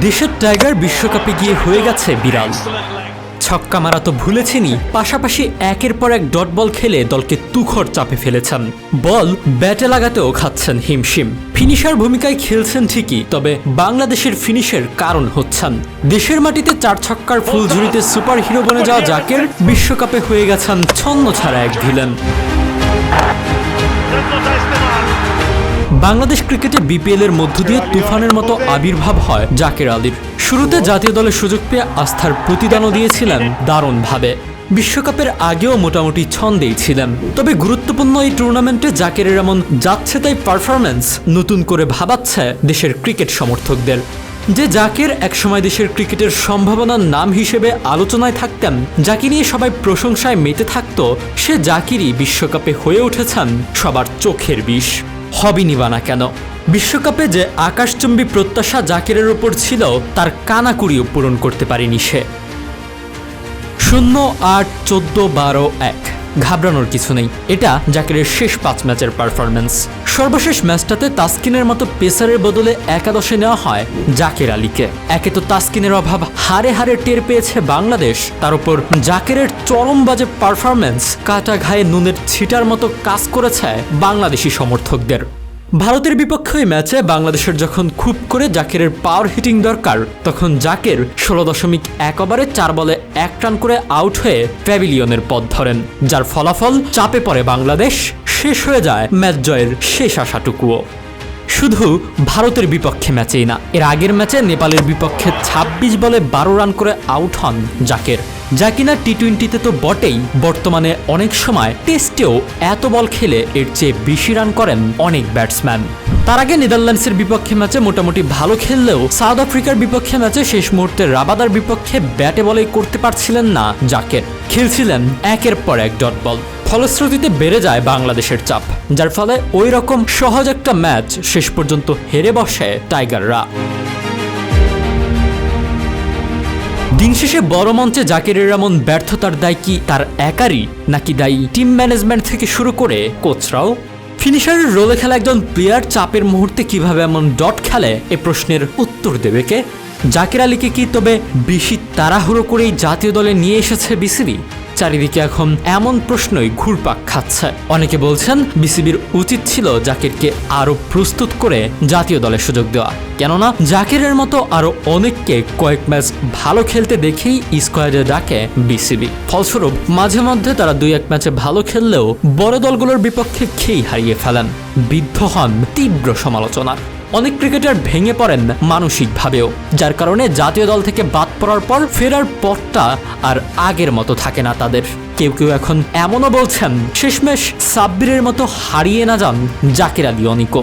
দেশের টাইগার বিশ্বকাপে গিয়ে হয়ে গেছে বিড়াল ছক্কা মারা তো ভুলেছেনই, পাশাপাশি একের পর এক ডট বল খেলে দলকে তুখর চাপে ফেলেছেন। বল ব্যাটে লাগাতেও খাচ্ছেন হিমশিম। ফিনিশার ভূমিকায় খেলছেন ঠিকই, তবে বাংলাদেশের ফিনিশের কারণ হচ্ছেন। দেশের মাটিতে চার ছক্কার ফুলঝুরিতে সুপার হিরো বনে যাওয়া জাকের বিশ্বকাপে হয়ে গেছেন ছন্ন ছাড়া এক ভিলেন। বাংলাদেশ ক্রিকেটে বিপিএল এর মধ্য দিয়ে তুফানের মতো আবির্ভাব হয় জাকের আলীর। শুরুতে জাতীয় দলের সুযোগ পেয়ে আস্থার প্রতিদানও দিয়েছিলেন দারুণভাবে। বিশ্বকাপের আগেও মোটামুটি ছন্দেই ছিলেন। তবে গুরুত্বপূর্ণ এই টুর্নামেন্টে জাকেরের এমন যাচ্ছে তাই পারফরম্যান্স নতুন করে ভাবাচ্ছে দেশের ক্রিকেট সমর্থকদের। যে জাকের একসময় দেশের ক্রিকেটের সম্ভাবনার নাম হিসেবে আলোচনায় থাকতেন, যাকে নিয়ে সবাই প্রশংসায় মেতে থাকত, সে জাকিরই বিশ্বকাপে হয়ে উঠেছেন সবার চোখের বিষ। হবি নিবা না কেন? বিশ্বকাপে যে আকাশচুম্বী প্রত্যাশা জাকিরের ওপর ছিল, তার কানাকুড়িও পূরণ করতে পারেনি সে। শূন্য আট চোদ্দ বারো এক। ঘাবড়ানোর কিছু নেই। এটা জাকিরের শেষ পাঁচ ম্যাচের পারফরমেন্স সর্বশেষ ম্যাচটাতে তাসকিনের মতো পেসারের বদলে একাদশে নেওয়া হয় জাকির আলীকে। একে তো তাসকিনের অভাব হারে হারে টের পেয়েছে বাংলাদেশ। তার উপর জাকিরের চরম বাজে পারফরমেন্স কাটা ঘায়ে নুনের ছিটার মতো কাজ করেছে বাংলাদেশি সমর্থকদের। ভারতের বিপক্ষে ম্যাচে বাংলাদেশের যখন খুব করে জাকিরের পাওয়ার হিটিং দরকার, তখন জাকের ষোলো দশমিক এক ওভারে চার বলে এক রান করে আউট হয়ে প্যাভিলিয়নের পথ ধরেন, যার ফলাফল চাপে পড়ে বাংলাদেশ, শেষ হয়ে যায় ম্যাচ জয়ের শেষ আশাটুকুও। শুধু ভারতের বিপক্ষে ম্যাচেই না, এর আগের ম্যাচে নেপালের বিপক্ষে ২৬ বলে বারো রান করে আউট হন জাকের। যা কিনা টি টোয়েন্টিতে তো বটেই, বর্তমানে অনেক সময় টেস্টেও এত বল খেলে এর চেয়ে বেশি রান করেন অনেক ব্যাটসম্যান। তার আগে নেদারল্যান্ডসের বিপক্ষে ম্যাচে মোটামুটি ভালো খেললেও সাউথ আফ্রিকার বিপক্ষে ম্যাচে শেষ মুহূর্তে রাবাদার বিপক্ষে ব্যাটে বলেই করতে পারছিলেন না জাকের। খেলছিলেন একের পর এক ডট বল। ফলশ্রুতিতে বেড়ে যায় বাংলাদেশের চাপ, যার ফলে ওই রকম সহজ একটা ম্যাচ শেষ পর্যন্ত হেরে বসে টাইগাররা। দিন শেষে বড় মঞ্চে জাকিরের এমন ব্যর্থতার দায় কি তার একারই, নাকি দায়ী টিম ম্যানেজমেন্ট থেকে শুরু করে কোচরাও? ফিনিশারের রোলে খেলা একজন প্লেয়ার চাপের মুহূর্তে কীভাবে এমন ডট খেলে, এ প্রশ্নের উত্তর দেবে কে? জাকির আলীকে কি তবে বেশি তাড়াহুড়ো করেই জাতীয় দলে নিয়ে এসেছে বিসিবি? চারিদিকে এখন এমন প্রশ্নই ঘুরপাক খাচ্ছে। অনেকে বলছেন, বিসিবির উচিত ছিল জাকিরকে আরও প্রস্তুত করে জাতীয় দলে সুযোগ দেওয়া। কেননা, জাকিরের মতো আরও অনেককে কয়েক ম্যাচ ভালো খেলতে দেখেই স্কোয়াডে ডাকে বিসিবি। ফলস্বরূপ, মাঝে মধ্যে তারা দুই এক ম্যাচে ভালো খেললেও বড় দলগুলোর বিপক্ষে খেই হারিয়ে ফেলেন। বিদ্ধ হন তীব্র সমালোচনার। অনেক ক্রিকেটার ভেঙে পড়েন মানসিকভাবেও, যার কারণে জাতীয় দল থেকে বাদ পড়ার পর ফেরার পথটা আর আগের মতো থাকে না তাদের। কেউ কেউ এখন এমনও বলছেন, শেষমেশ সাব্বিরের মতো হারিয়ে না যান জাকির আলী অনিকো।